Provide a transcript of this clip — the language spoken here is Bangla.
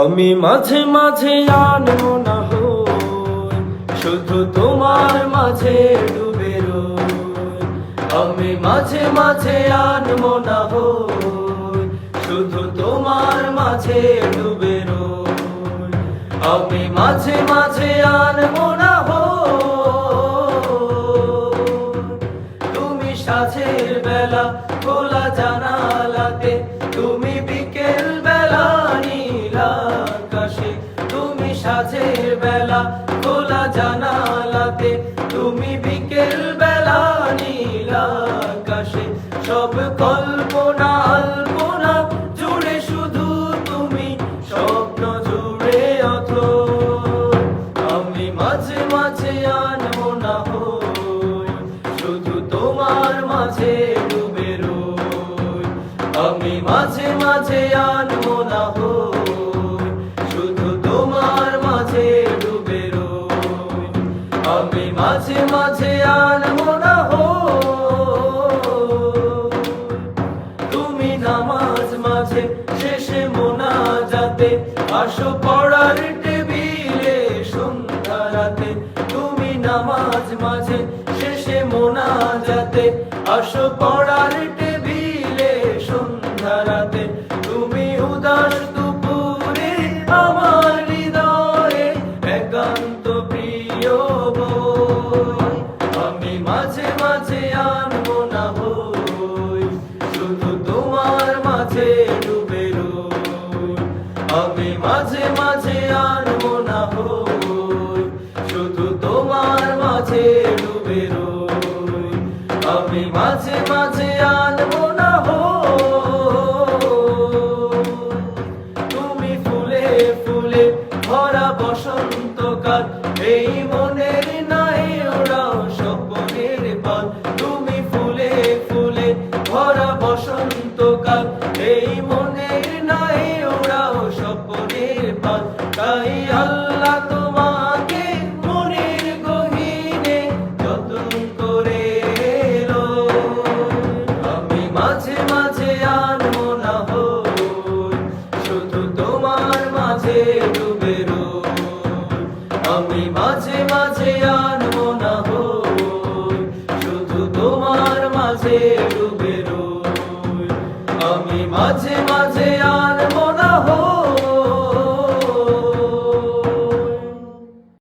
আমি মাঝে মাঝে আনব না হই, শুধু তোমার মাঝে ডুবে রই। আমি মাঝে মাঝে আনব না হই, শুধু তোমার মাঝে ডুবে রই। আমি মাঝে মাঝে আনব না তুমি সাঝের বেলা খোলা জানালাতে তুমি সাঝের বেলা, খোলা জানালাতে তুমি বিকেল বেলা নীল আকাশে সব কল্পনা জুড়ে শুধু তুমি, স্বপ্ন জুড়ে অথ আমি মাঝে মাঝে আনব না হই, শুধু তোমার মাঝে ডুবে রই। আমি মাঝে মাঝে আনব না হই। আমি মাঝে মাঝে আনব না হই তুমি নামাজ মাঝে শেষে মোনাজাতে, আসো পড়ার টেবিলে সন্ধ্যা রাতে। তুমি নামাজ মাঝে শেষে মোনাজাতে, আসো পড়ার মাঝে মাঝে আনব না হই তুমি ফুলে ফুলে ভরা বসন্তকাল, এই মনের নাই ওরাও স্বপ্নের পাল। তুমি ফুলে ফুলে ভরা বসন্তকাল, এই মনের নাই ওরাও স্বপ্নের পাল। তাই ডুবে আমি মাঝে মাঝে আনব না হো শুধু তোমার মাঝে